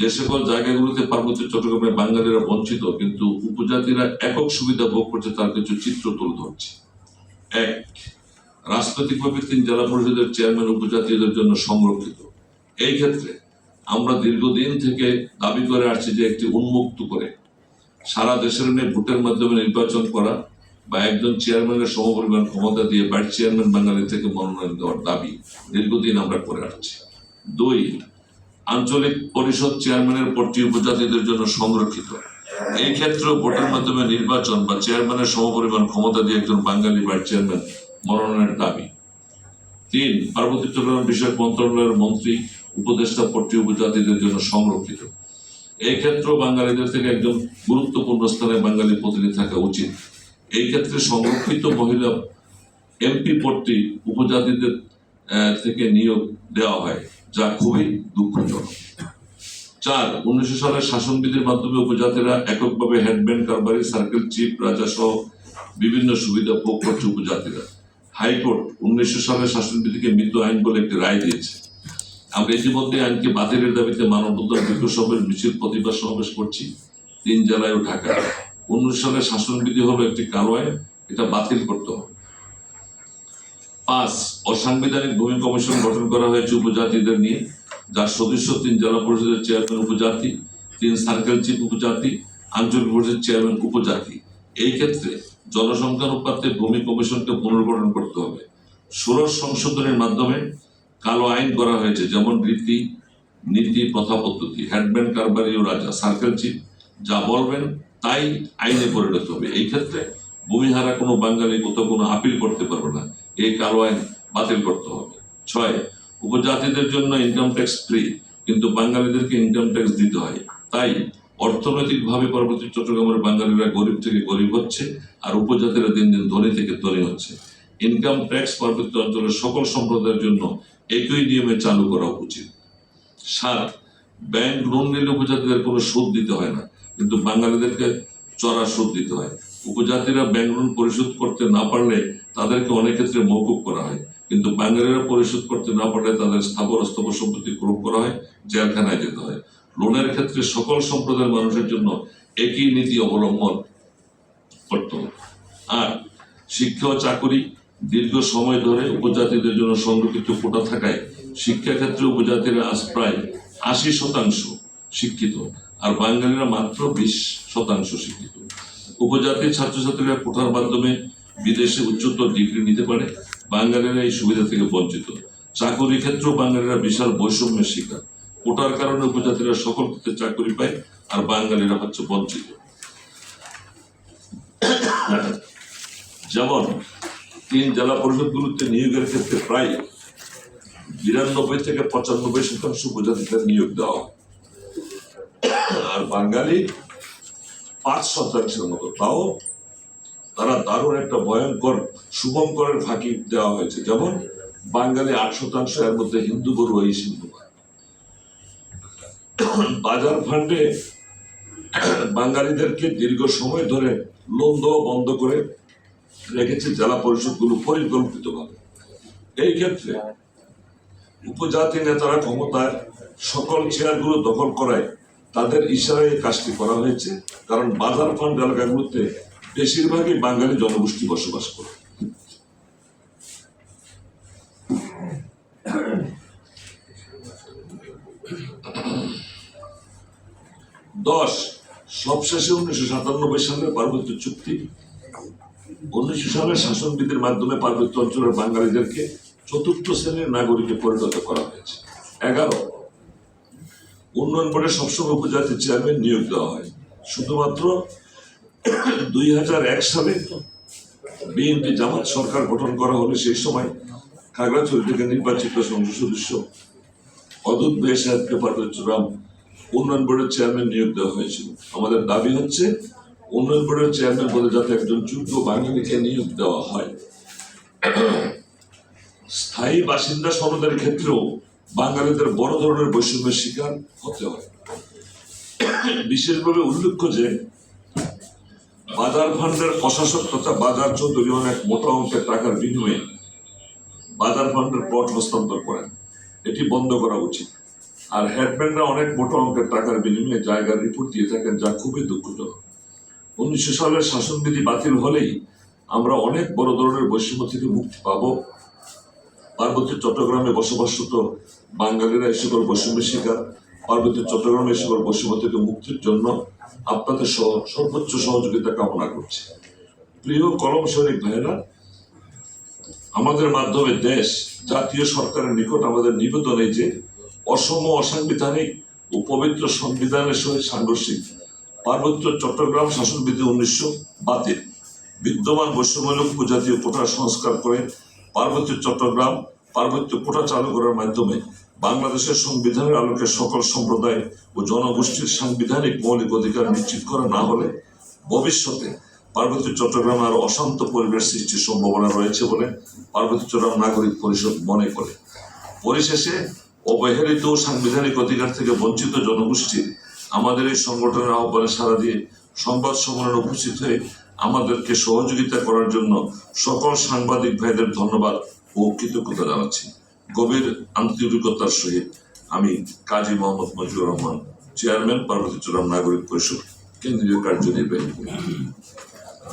যে সকল জায়গাগুলোতে পার্বত্য চট্টগ্রামে বাঙালিরা বঞ্চিত, কিন্তু উপজাতিরা একক সুবিধা ভোগ করছে, তার কিছু চিত্র তুলে ধরছে। এক, রাজনৈতিকভাবে তিন জেলা পরিষদের চেয়ারম্যান উপজাতিদের জন্য সংরক্ষিত। এই ক্ষেত্রে আমরা দীর্ঘদিন থেকে দাবি করে আসছি যে একটি উন্মুক্ত করে সারা দেশের নিয়ে ভোটের মাধ্যমে নির্বাচন করা বা একজন চেয়ারম্যানের সমপরিমাণ ক্ষমতা দিয়ে ভাইস চেয়ারম্যান বাঙালি থেকে মনোনয়ন দেওয়ার দাবি দীর্ঘদিন আমরা করে আসছি। দুই আঞ্চলিক পরিষদ চেয়ারম্যানের পদটি উপজাতিদের জন্য সংরক্ষিত। এই ক্ষেত্রেও ভোটের মাধ্যমে নির্বাচন বা চেয়ারম্যানের সমপরিমাণ ক্ষমতা দিয়ে একজন বাঙালি ভাইস চেয়ারম্যান মনোনয়নের দাবি। তিন পার্বতী চট্টগ্রাম বিষয়ক মন্ত্রণালয়ের মন্ত্রী, উপদেষ্টা পদটি উপজাতিদের জন্য সংরক্ষিত। এই ক্ষেত্রেও বাঙালিদের থেকে একজন গুরুত্বপূর্ণ স্থানে বাঙালি প্রতিনিধি থাকা উচিত। এই ক্ষেত্রে সংরক্ষিত মহিলা এমপি পদটি উপজাতিদের থেকে নিয়োগ দেওয়া হয়। যা খুবই দুঃখজনক। চার, উনিশশো সালের শাসনবিধির মাধ্যমে উপজাতিরা এককভাবে হেডব্যান্ড কারবারি, সার্কেল, চিফ, রাজা সহ বিভিন্ন সুবিধা ভোগ করছে উপজাতিরা। হাইকোর্ট উনিশশো সালের শাসনবিধিকে মৃত আইন বলে একটি রায় দিয়েছে। আমরা ইতিমধ্যে আইনকে বাতিলের দাবিতে মানববন্ধন বিক্ষোভের মিছিল, প্রতিবাদ সমাবেশ করছি। তিন জেলায় ও ঢাকায়। উনিশ সালের শাসনবিধি হলো একটি কালো আইন, এটা বাতিল করতে হবে। পাঁচ অসাংবিধানিক ভূমি কমিশন গঠন করা হয়েছে উপজাতিদের নিয়ে, যার সদস্য তিন জেলা পরিষদের চেয়ারম্যান উপজাতি, তিন সার্কেল চিফ উপজাতি, আঞ্চলিক পরিষদের চেয়ারম্যান উপজাতি। এই ক্ষেত্রে জনসংখ্যার জনসংখ্যানুপাতে ভূমি কমিশনকে পুনর্গঠন করতে হবে। ষোড়শ সংশোধনের মাধ্যমে কালো আইন করা হয়েছে, যেমন রীতি, নীতি, প্রথা পদ্ধতি। হ্যান্ডম্যান কারবারি ও রাজা সার্কেল চিফ যা বলবেন তাই আইনে পরিণত হবে। এই ক্ষেত্রে ভূমিহারা কোনো বাঙালি কোথাও কোনো আপিল করতে পারবে না। এই কালো আইন বাতিল করতে হবে। ছয়, উপজাতিদের জন্য ইনকাম ট্যাক্স ফ্রি কিন্তু বাঙালিদেরকে ইনকাম ট্যাক্স দিতে হয়। তাই অর্থনৈতিকভাবে পরবর্তী চট্টগ্রামের বাঙালিরা গরিব থেকে গরিব হচ্ছে আর উপজাতিরা দিন দিন ধনী থেকে ধনী হচ্ছে। ইনকাম ট্যাক্স পার্বত্য অঞ্চলের সকল সম্প্রদায়ের জন্য একই নিয়মে চালু করা উচিত। সাত ব্যাংক লোন নিলে উপজাতিদের কোনো সুদ দিতে হয় না, কিন্তু বাঙালিদেরকে চড়া সুদ দিতে হয়। উপজাতিরা ব্যাংক লোন পরিশোধ করতে না পারলে তাদেরকে অনেক ক্ষেত্রে মৌকুব করা হয়। কিন্তু বাঙালিরা পরিশোধ করতে না পারলে তাদের স্থাবর অস্থাবর সম্পত্তি ক্রোপ করা হয়, জেলখানায় যেতে হয়। লোনের ক্ষেত্রে সকল সম্প্রদায়ের মানুষের জন্য একই নীতি অবলম্বন করতে আর শিক্ষা ও চাকরি দীর্ঘ সময় ধরে উপজাতিদের জন্য সংরক্ষিত কোটা থাকায় শিক্ষাক্ষেত্রে উপজাতিরা আজ প্রায় আশি শতাংশ শিক্ষিত, আর বাঙালিরা মাত্র বিশ শতাংশ শিক্ষিত। উপজাতির ছাত্রছাত্রীরা কোটার মাধ্যমে বিদেশে উচ্চতর ডিগ্রি নিতে পারে বাঙালিরা এই সুবিধা থেকে বঞ্চিত। চাকরি ক্ষেত্রেও বাঙালিরা বিশাল বৈষম্যের শিকার। কোটার কারণে উপজাতিরা সকল ক্ষেত্রে চাকরি পায় আর বাঙালিরা হচ্ছে বঞ্চিত। যেমন তিন জেলা পরিষদগুলোতে নিয়োগের ক্ষেত্রে প্রায় বিরানব্বই থেকে পঁচানব্বই শতাংশ উপজাতিদের নিয়োগ দেওয়া আর বাঙালি পাঁচ শতাংশের মতো, তাও তারা দারুণ একটা ভয়ঙ্কর, শুভঙ্করের ফাঁকি দেওয়া হয়েছে। যেমন বাঙালি আট শতাংশ এর মধ্যে হিন্দু গরু এই হিন্দু বাজার ফান্ডে বাঙালিদেরকে দীর্ঘ সময় ধরে লোন দেওয়া বন্ধ করে রেখেছে জেলা পরিষদগুলো পরিষদগুলো পরিকল্পিতভাবে। এই ক্ষেত্রে উপজাতি নেতারা ক্ষমতায় সকল চেয়ারগুলো দখল করায় তাদের ইশারায় কাজটি করা হয়েছে। কারণ বাজার ফান্ড এলাকাগুলোতে বেশিরভাগই বাঙালি জনগোষ্ঠী বসবাস করে। দশ, সবশেষে উনিশশো সাতানব্বই সালের পার্বত্য চুক্তি। উনিশশো সালের শাসনবিধির মাধ্যমে পার্বত্য অঞ্চলের বাঙালিদেরকে চতুর্থ শ্রেণির নাগরিকে পরিণত করা হয়েছে। এগারো, উন্নয়ন বোর্ডে সবসময় উপজাতি চেয়ারম্যান নিয়োগ দেওয়া হয়। শুধুমাত্র দুই হাজার এক সালে বিএনপি জামাত সরকার গঠন করা হলে সেই সময় খাগড়াছড়ি থেকে নির্বাচিত সংসদ সদস্য অদূত বে সাহেবকে পার্বত্যরাম উন্নয়ন বোর্ডের চেয়ারম্যান নিয়োগ দেওয়া হয়েছিল। আমাদের দাবি হচ্ছে উন্নয়ন বোর্ডের চেয়ারম্যান পদে যাতে একজন যোগ্য বাঙালিকে নিয়োগ দেওয়া হয়। স্থায়ী বাসিন্দা সনদের ক্ষেত্রেও বাঙালিদের বড় ধরনের বৈষম্যের শিকার হতে হয়। বিশেষভাবে উল্লেখ্য যে বাজার ফান্ডের প্রশাসক তথা বাজার চৌধুরী অনেক মোটা অঙ্কের টাকার বিনিময়ে বাজার ফান্ডের প্লট হস্তান্তর করেন। এটি বন্ধ করা উচিত। আর হেডম্যানরা অনেক মোটা অঙ্কের টাকার বিনিময়ে জায়গার রিপোর্ট দিয়ে থাকেন যা খুবই দুঃখজনক উনিশশো সালের শাসনবিধি বাতিল হলেই আমরা অনেক বড় ধরনের বৈষম্য থেকে মুক্তি পাবো। পার্বত্য চট্টগ্রামে বসবাসরত বাঙালিরা এ সকল বৈষম্যের শিকার। পার্বত্য চট্টগ্রামে এ সকল বৈষম্য থেকে মুক্তির জন্য আপনাদের সহ সর্বোচ্চ সহযোগিতা কামনা করছি। প্রিয় কলম সৈনিক ভাইয়েরা, আমাদের মাধ্যমে দেশ, জাতীয় সরকারের নিকট আমাদের নিবেদন এই যে, অসম অসাংবিধানিক ও পবিত্র সংবিধানের সহিত সাংঘর্ষিক পার্বত্য চট্টগ্রাম শাসনবিধি উনিশশো বাতিল। বিদ্যমান বৈষম্যমূলক উপজাতীয় কোটা সংস্কার করে পার্বত্য চট্টগ্রাম পার্বত্য কোটা চালু করার মাধ্যমে বাংলাদেশের সংবিধানের আলোকে সকল সম্প্রদায় ও জনগোষ্ঠীর সাংবিধানিক মৌলিক অধিকার নিশ্চিত করা না হলে ভবিষ্যতে পার্বত্য চট্টগ্রামে আরও অশান্ত পরিবেশ সৃষ্টির সম্ভাবনা রয়েছে বলে পার্বত্য চট্টগ্রাম নাগরিক পরিষদ মনে করে। পরিশেষে, অবহেলিত সাংবিধানিক অধিকার থেকে বঞ্চিত জনগোষ্ঠীর আমাদের এই সংগঠনের আহ্বানে সারা দিয়ে সংবাদ সম্মেলনে উপস্থিত হয়ে আমাদেরকে সহযোগিতা করার জন্য সকল সাংবাদিক ভাইদের ধন্যবাদ ও কৃতজ্ঞতা জানাচ্ছি। গভীর আন্তরিকতার সহিত আমি কাজী মোহাম্মদ মজিবুর রহমান, চেয়ারম্যান, পার্বতী চট্টগ্রাম নাগরিক পরিষদ, কেন্দ্রীয় কার্যনির্বাহী